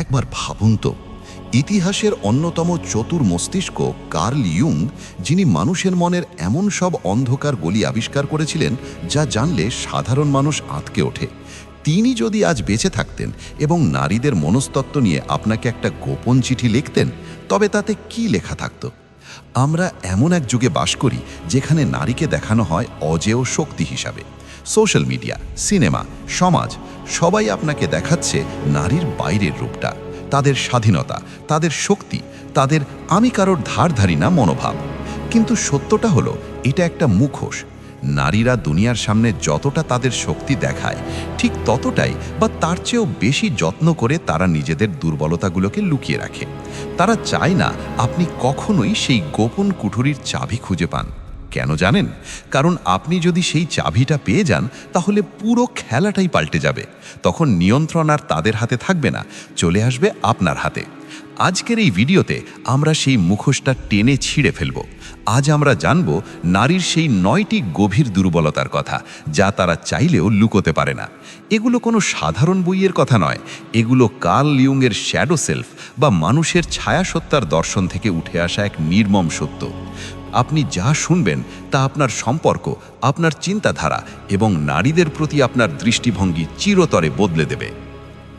একবার ভাবুন তো, ইতিহাসের অন্যতম চতুর মস্তিষ্ক কার্ল ইয়ুং, যিনি মানুষের মনের এমন সব অন্ধকার গলি আবিষ্কার করেছিলেন যা জানলে সাধারণ মানুষ আঁতকে ওঠে। তিনি যদি আজ বেঁচে থাকতেন এবং নারীদের মনস্তত্ত্ব নিয়ে আপনাকে একটা গোপন চিঠি লিখতেন, তবে তাতে কি লেখা থাকত? আমরা এমন এক যুগে বাস করি যেখানে নারীকে দেখানো হয় অজেয় শক্তি হিসাবে। সোশ্যাল মিডিয়া, সিনেমা, সমাজ, সবাই আপনাকে দেখাচ্ছে নারীর বাইরের রূপটা, তাদের স্বাধীনতা, তাদের শক্তি, তাদের আমি কারোর ধারধারি না মনোভাব। কিন্তু সত্যটা হলো, এটা একটা মুখোশ। নারীরা দুনিয়ার সামনে যতটা তাদের শক্তি দেখায়, ঠিক ততটাই বা তার চেয়েও বেশি যত্ন করে তারা নিজেদের দুর্বলতাগুলোকে লুকিয়ে রাখে। তারা চায় না আপনি কখনোই সেই গোপন কুঠুরির চাবি খুঁজে পান। কেন জানেন? কারণ আপনি যদি সেই চাবিটা পেয়ে যান, তাহলে পুরো খেলাটাই পাল্টে যাবে। তখন নিয়ন্ত্রণ আর তাদের হাতে থাকবে না, চলে আসবে আপনার হাতে। আজকের এই ভিডিওতে আমরা সেই মুখোশটা টেনে ছিঁড়ে ফেলব। আজ আমরা জানব নারীর সেই নয়টি গভীর দুর্বলতার কথা, যা তারা চাইলেও লুকোতে পারে না। এগুলো কোনো সাধারণ বইয়ের কথা নয়। এগুলো কার্ল লিউংয়ের শ্যাডো সেলফ বা মানুষের ছায়াসত্তার দর্শন থেকে উঠে আসা এক নির্মম সত্য। আপনি যা শুনবেন তা আপনার সম্পর্ক, আপনার চিন্তাধারা এবং নারীদের প্রতি আপনার দৃষ্টিভঙ্গি চিরতরে বদলে দেবে।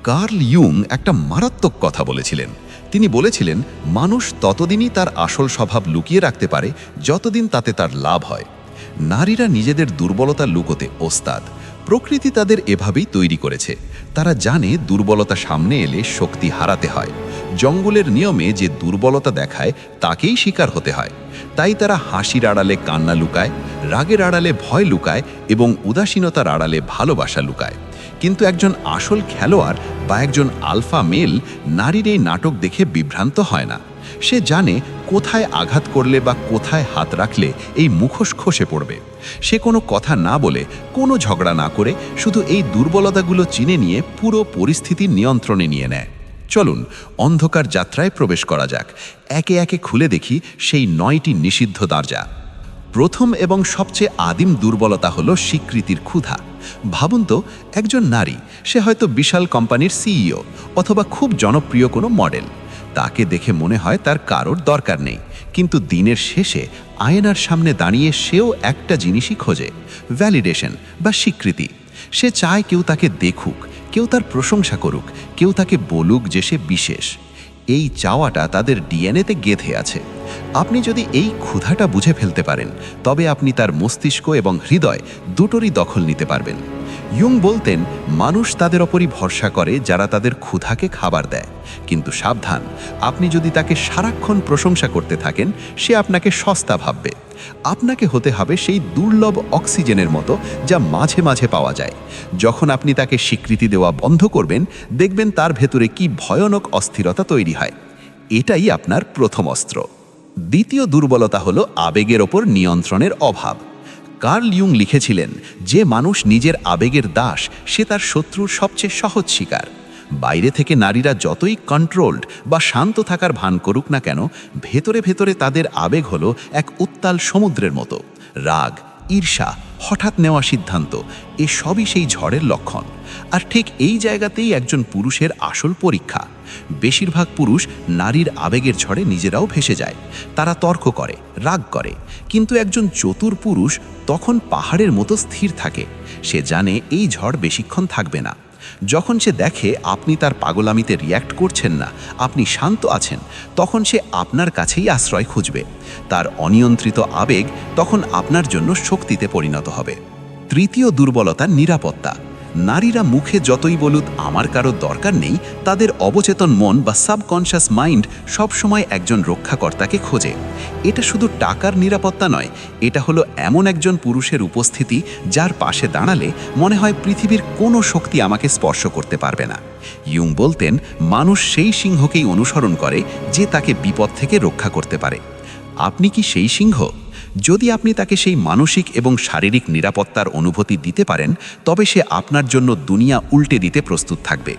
কার্ল ইয়ুং একটা মারাত্মক কথা বলেছিলেন। তিনি বলেছিলেন, মানুষ ততদিনই তার আসল স্বভাব লুকিয়ে রাখতে পারে যতদিন তাতে তার লাভ হয়। নারীরা নিজেদের দুর্বলতা লুকোতে ওস্তাদ। প্রকৃতি তাদের এভাবেই তৈরি করেছে। তারা জানে দুর্বলতা সামনে এলে শক্তি হারাতে হয়। জঙ্গলের নিয়মে যে দুর্বলতা দেখায়, তাকেই শিকার হতে হয়। তাই তারা হাসির আড়ালে কান্না লুকায়, রাগের আড়ালে ভয় লুকায় এবং উদাসীনতার আড়ালে ভালোবাসা লুকায়। কিন্তু একজন আসল খেলোয়াড় বা একজন আলফা মেল নারীর এই নাটক দেখে বিভ্রান্ত হয় না। সে জানে কোথায় আঘাত করলে বা কোথায় হাত রাখলে এই মুখোশ খসে পড়বে। সে কোনো কথা না বলে, কোনো ঝগড়া না করে, শুধু এই দুর্বলতাগুলো চিনে নিয়ে পুরো পরিস্থিতি নিয়ন্ত্রণে নিয়ে নেয়। চলুন অন্ধকার যাত্রায় প্রবেশ করা যাক। একে একে খুলে দেখি সেই নয়টি নিষিদ্ধ দরজা। প্রথম এবং সবচেয়ে আদিম দুর্বলতা হলো স্বীকৃতির ক্ষুধা। ভাবুন তো, একজন নারী, সে হয়তো বিশাল কোম্পানির সিইও অথবা খুব জনপ্রিয় কোনো মডেল। তাকে দেখে মনে হয় তার কারোর দরকার নেই। কিন্তু দিনের শেষে আয়নার সামনে দাঁড়িয়ে সেও একটা জিনিসই খোঁজে ভ্যালিডেশন বা স্বীকৃতি। সে চায় কেউ তাকে দেখুক কেউ তার প্রশংসা করুক, কেউ তাকে বলুক যে সে বিশেষ। এই চাওয়াটা তাদের ডিএনএতে গেঁথে আছে। আপনি যদি এই ক্ষুধাটা বুঝে ফেলতে পারেন, তবে আপনি তার মস্তিষ্ক এবং হৃদয় দুটোরই দখল নিতে পারবেন। ইয়ং বলতেন, মানুষ তাদের ওপরই ভরসা করে যারা তাদের ক্ষুধাকে খাবার দেয়। কিন্তু সাবধান, আপনি যদি তাকে সারাক্ষণ প্রশংসা করতে থাকেন, সে আপনাকে সস্তা ভাববে। আপনাকে হতে হবে সেই দুর্লভ অক্সিজেনের মতো যা মাঝে মাঝে পাওয়া যায়। যখন আপনি তাকে স্বীকৃতি দেওয়া বন্ধ করবেন, দেখবেন তার ভেতরে কি ভয়ানক অস্থিরতা তৈরি হয়। এটাই আপনার প্রথম অস্ত্র। দ্বিতীয় দুর্বলতা হলো আবেগের ওপর নিয়ন্ত্রণের অভাব। কার্ল ইয়ুং লিখেছিলেন, যে মানুষ নিজের আবেগের দাস, সে তার শত্রুর সবচেয়ে সহজ শিকার। বাইরে থেকে নারীরা যতই কন্ট্রোলড বা শান্ত থাকার ভান করুক না কেন, ভেতরে ভেতরে তাদের আবেগ হলো এক উত্তাল সমুদ্রের মতো। রাগ, ঈর্ষা হঠাৎ নেওয়া সিদ্ধান্ত এসবই সবই সেই ঝড়ের লক্ষণ। আর ঠিক এই জায়গাতেই একজন পুরুষের আসল পরীক্ষা। বেশিরভাগ পুরুষ নারীর আবেগের ঝড়ে নিজেরাও ভেসে যায়। তারা তর্ক করে, রাগ করে। কিন্তু একজন চতুর পুরুষ তখন পাহাড়ের মতো স্থির থাকে। সে জানে এই ঝড় বেশিক্ষণ থাকবে না। যখন সে দেখে আপনি তার পাগলামিতে রিয়্যাক্ট করছেন না, আপনি শান্ত আছেন, তখন সে আপনার কাছেই আশ্রয় খুঁজবে। তার অনিয়ন্ত্রিত আবেগ তখন আপনার জন্য শক্তিতে পরিণত হবে। তৃতীয় দুর্বলতা নিরাপত্তা। নারীরা মুখে যতই বলুক আমার কারও দরকার নেই, তাদের অবচেতন মন বা সাবকনশাস মাইন্ড সবসময় একজন রক্ষাকর্তাকে খোঁজে। এটা শুধু টাকার নিরাপত্তা নয়, এটা হলো এমন একজন পুরুষের উপস্থিতি যার পাশে দাঁড়ালে মনে হয় পৃথিবীর কোনো শক্তি আমাকে স্পর্শ করতে পারবে না। ইয়ুং বলতেন, মানুষ সেই সিংহকেই অনুসরণ করে যে তাকে বিপদ থেকে রক্ষা করতে পারে। আপনি কি সেই সিংহ? যদি আপনি তাকে সেই মানসিক এবং শারীরিক নিরাপত্তার অনুভূতি দিতে পারেন, তবে সে আপনার জন্য দুনিয়া উল্টে দিতে প্রস্তুত থাকবে।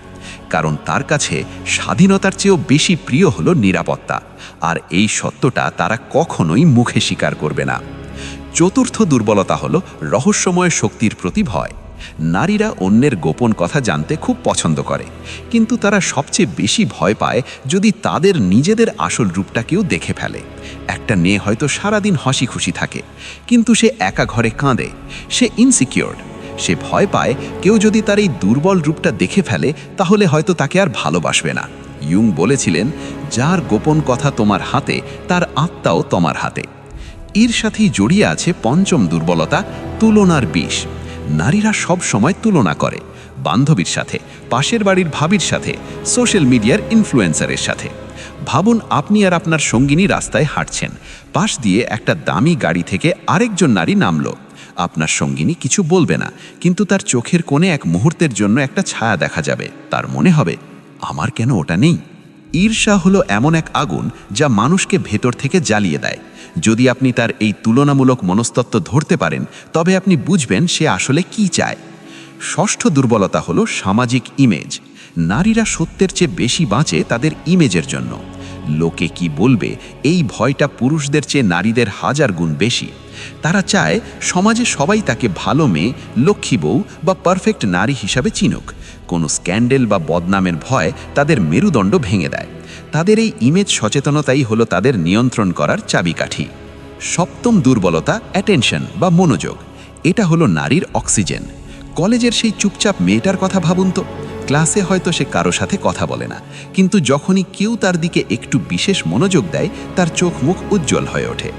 কারণ তার কাছে স্বাধীনতার চেয়েও বেশি প্রিয় হল নিরাপত্তা, আর এই সত্যটা তারা কখনোই মুখে স্বীকার করবে না। চতুর্থ দুর্বলতা হল রহস্যময় শক্তির প্রতি ভয়। নারীরা অন্যের গোপন কথা জানতে খুব পছন্দ করে। কিন্তু তারা সবচেয়ে বেশি ভয় পায় যদি তাদের নিজেদের আসল রূপটা কেউ দেখে ফেলে। একটা মেয়ে হয়তো সারাদিন হাসি খুশি থাকে, কিন্তু সে একা ঘরে কাঁদে, সে ইনসিকিওর্ড সে ভয় পায় কেউ যদি তার এই দুর্বল রূপটা দেখে ফেলে, তাহলে হয়তো তাকে আর ভালোবাসবে না। ইয়ুং বলেছিলেন, যার গোপন কথা তোমার হাতে, তার আত্মাও তোমার হাতে। এর সাথেই জড়িয়ে আছে পঞ্চম দুর্বলতা, তুলনার বিষ। নারীরা সব সময় তুলনা করে, বান্ধবীর সাথে, পাশের বাড়ির ভাবির সাথে সোশ্যাল মিডিয়ার ইনফ্লুয়েন্সারের সাথে। ভাবুন আপনি আর আপনার সঙ্গিনী রাস্তায় হাঁটছেন, পাশ দিয়ে একটা দামি গাড়ি থেকে আরেকজন নারী নামলো। আপনার সঙ্গিনী কিছু বলবে না, কিন্তু তার চোখের কোণে এক মুহূর্তের জন্য একটা ছায়া দেখা যাবে। তার মনে হবে, আমার কেন ওটা নেই? ঈর্ষা হলো এমন এক আগুন যা মানুষকে ভেতর থেকে জ্বালিয়ে দেয়। যদি আপনি তার এই তুলনামূলক মনস্তত্ত্ব ধরতে পারেন, তবে আপনি বুঝবেন সে আসলে কি চায়। ষষ্ঠ দুর্বলতা হলো সামাজিক ইমেজ নারীরা সত্যের চেয়ে বেশি বাঁচে তাদের ইমেজের জন্য। লোকে কি বলবে, এই ভয়টা পুরুষদের চেয়ে নারীদের হাজার গুণ বেশি। তারা চায় সমাজে সবাই তাকে ভালো মেয়ে, লক্ষ্মী বউ বা পারফেক্ট নারী হিসাবে চিনুক। কোনো স্ক্যান্ডেল বা বদনামের ভয় তাদের মেরুদণ্ড ভেঙে দেয়। তাদের এই ইমেজ সচেতনতাই হলো তাদের নিয়ন্ত্রণ করার চাবিকাঠি। সপ্তম দুর্বলতা অ্যাটেনশন বা মনোযোগ। এটা হলো নারীর অক্সিজেন কলেজের সেই চুপচাপ মেয়েটার কথা ভাবুন তো। ক্লাসে হয়তো সে কারও সাথে কথা বলে না। কিন্তু যখনই কেউ তার দিকে একটু বিশেষ মনোযোগ দেয়, তার চোখ মুখ উজ্জ্বল হয়ে ওঠে।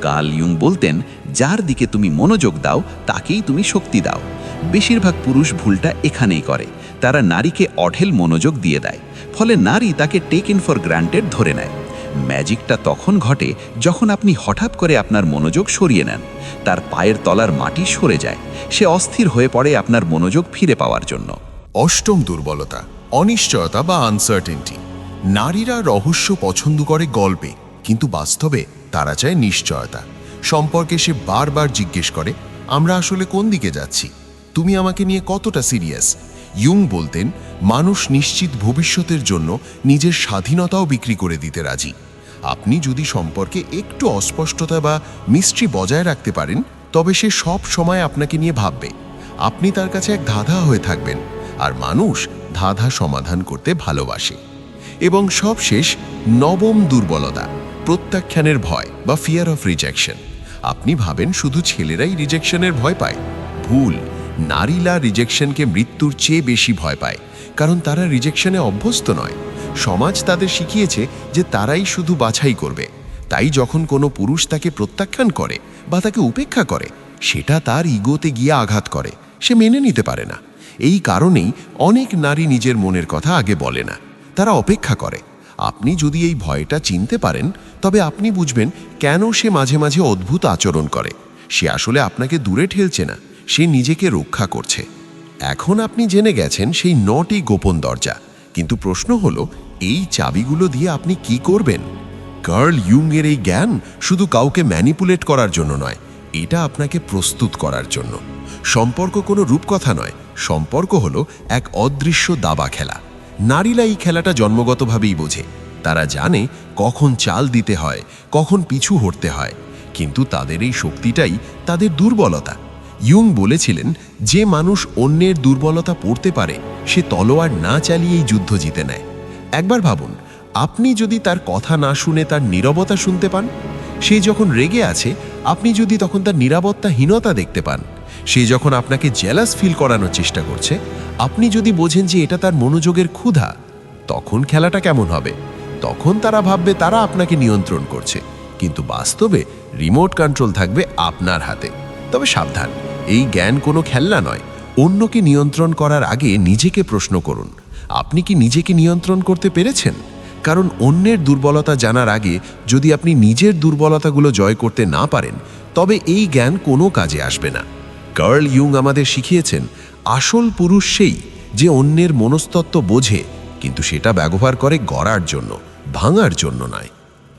কাল ইয়ুং বলতেন, যার দিকে তুমি মনোযোগ দাও, তাকেই তুমি শক্তি দাও। বেশিরভাগ পুরুষ ভুলটা এখানেই করে। তারা নারীকে অঢেল মনোযোগ দিয়ে দেয়, ফলে নারী তাকে টেক ইন ফর গ্রান্টেড ধরে নেয়। ম্যাজিকটা তখন ঘটে যখন আপনি হঠাৎ করে আপনার মনোযোগ সরিয়ে নেন। তার পায়ের তলার মাটি সরে যায়, সে অস্থির হয়ে পড়ে আপনার মনোযোগ ফিরে পাওয়ার জন্য। অষ্টম দুর্বলতা, অনিশ্চয়তা বা আনসার্টেনটি নারীরা রহস্য পছন্দ করে গল্পে, কিন্তু বাস্তবে তারা চায় নিশ্চয়তা। সম্পর্কে সে বারবার জিজ্ঞেস করে, আমরা আসলে কোন দিকে যাচ্ছি? তুমি আমাকে নিয়ে কতটা সিরিয়াস? ইয়ুং বলতেন, মানুষ নিশ্চিত ভবিষ্যতের জন্য নিজের স্বাধীনতাও বিক্রি করে দিতে রাজি। আপনি যদি সম্পর্কে একটু অস্পষ্টতা বা মিস্ট্রি বজায় রাখতে পারেন, তবে সে সব সময় আপনাকে নিয়ে ভাববে। আপনি তার কাছে এক ধাঁধা হয়ে থাকবেন, আর মানুষ ধাঁধা সমাধান করতে ভালোবাসে। এবং সবশেষ নবম দুর্বলতা, প্রত্যাখ্যানের ভয় বা ফিয়ার অফ রিজেকশন আপনি ভাবেন শুধু ছেলেরাই রিজেকশনের ভয় পায়। ভুল নারীরা রিজেকশনকে মৃত্যুর চেয়ে বেশি ভয় পায়, কারণ তারা রিজেকশনে অভ্যস্ত নয়। সমাজ তাদের শিখিয়েছে যে তারাই শুধু বাছাই করবে। তাই যখন কোনো পুরুষ তাকে প্রত্যাখ্যান করে বা তাকে উপেক্ষা করে, সেটা তার ইগোতে গিয়ে আঘাত করে। সে মেনে নিতে পারে না। এই কারণেই অনেক নারী নিজের মনের কথা আগে বলে না। তারা অপেক্ষা করে। আপনি যদি এই ভয়টা চিনতে পারেন, তবে আপনি বুঝবেন কেন সে মাঝে মাঝে অদ্ভুত আচরণ করে। সে আসলে আপনাকে দূরে ঠেলছে না। সে নিজেকে রক্ষা করছে। এখন আপনি জেনে গেছেন সেই নটি গোপন দরজা। কিন্তু প্রশ্ন হলো, এই চাবিগুলো দিয়ে আপনি কি করবেন? কার্ল ইউংয়ের এই জ্ঞান শুধু কাউকে ম্যানিপুলেট করার জন্য নয়, এটা আপনাকে প্রস্তুত করার জন্য। সম্পর্ক কোনো রূপকথা নয়, সম্পর্ক হলো এক অদৃশ্য দাবা খেলা। নারীরা এই খেলাটা জন্মগতভাবেই বোঝে। তারা জানে কখন চাল দিতে হয়, কখন পিছু হটতে হয়। কিন্তু তাদের এই শক্তিটাই তাদের দুর্বলতা। ইয়ুং বলেছিলেন, যে মানুষ অন্যের দুর্বলতা পড়তে পারে, সে তলোয়ার না চালিয়েই যুদ্ধ জিতে নেয়। একবার ভাবুন, আপনি যদি তার কথা না শুনে তার নীরবতা শুনতে পান, সে যখন রেগে আছে, আপনি যদি তখন তার নিরাপত্তাহীনতা দেখতে পান, সে যখন আপনাকে জেলাস ফিল করানোর চেষ্টা করছে, আপনি যদি বোঝেন যে এটা তার মনোযোগের ক্ষুধা, তখন খেলাটা কেমন হবে? তখন তারা ভাববে তারা আপনাকে নিয়ন্ত্রণ করছে, কিন্তু বাস্তবে রিমোট কন্ট্রোল থাকবে আপনার হাতে। তবে সাবধান। এই জ্ঞান কোনো খেলনা নয়। অন্যকে নিয়ন্ত্রণ করার আগে নিজেকে প্রশ্ন করুন, আপনি কি নিজেকে নিয়ন্ত্রণ করতে পেরেছেন? কারণ অন্যের দুর্বলতা জানার আগে যদি আপনি নিজের দুর্বলতাগুলো জয় করতে না পারেন, তবে এই জ্ঞান কোনো কাজে আসবে না। কার্ল ইয়ুং আমাদের শিখিয়েছেন, আসল পুরুষ সেই যে অন্যের মনস্তত্ত্ব বোঝে, কিন্তু সেটা ব্যবহার করে গড়ার জন্য, ভাঙার জন্য নয়।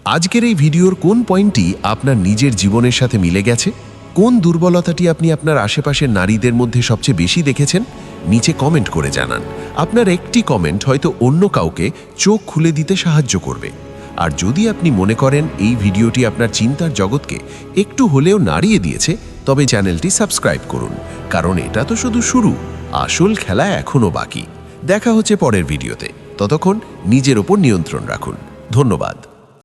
আজকের এই ভিডিওর কোন পয়েন্টটি আপনার নিজের জীবনের সাথে মিলে গেছে? কোন দুর্বলতাটি আপনি আপনার আশেপাশের নারীদের মধ্যে সবচেয়ে বেশি দেখেছেন? নিচে কমেন্ট করে জানান। আপনার একটি কমেন্ট হয়তো অন্য কাউকে চোখ খুলে দিতে সাহায্য করবে। আর যদি আপনি মনে করেন এই ভিডিওটি আপনার চিন্তার জগৎকে একটু হলেও নাড়িয়ে দিয়েছে, তবে চ্যানেলটি সাবস্ক্রাইব করুন। কারণ এটা তো শুধু শুরু, আসল খেলা এখনও বাকি। দেখা হচ্ছে পরের ভিডিওতে। ততক্ষণ নিজের ওপর নিয়ন্ত্রণ রাখুন। ধন্যবাদ।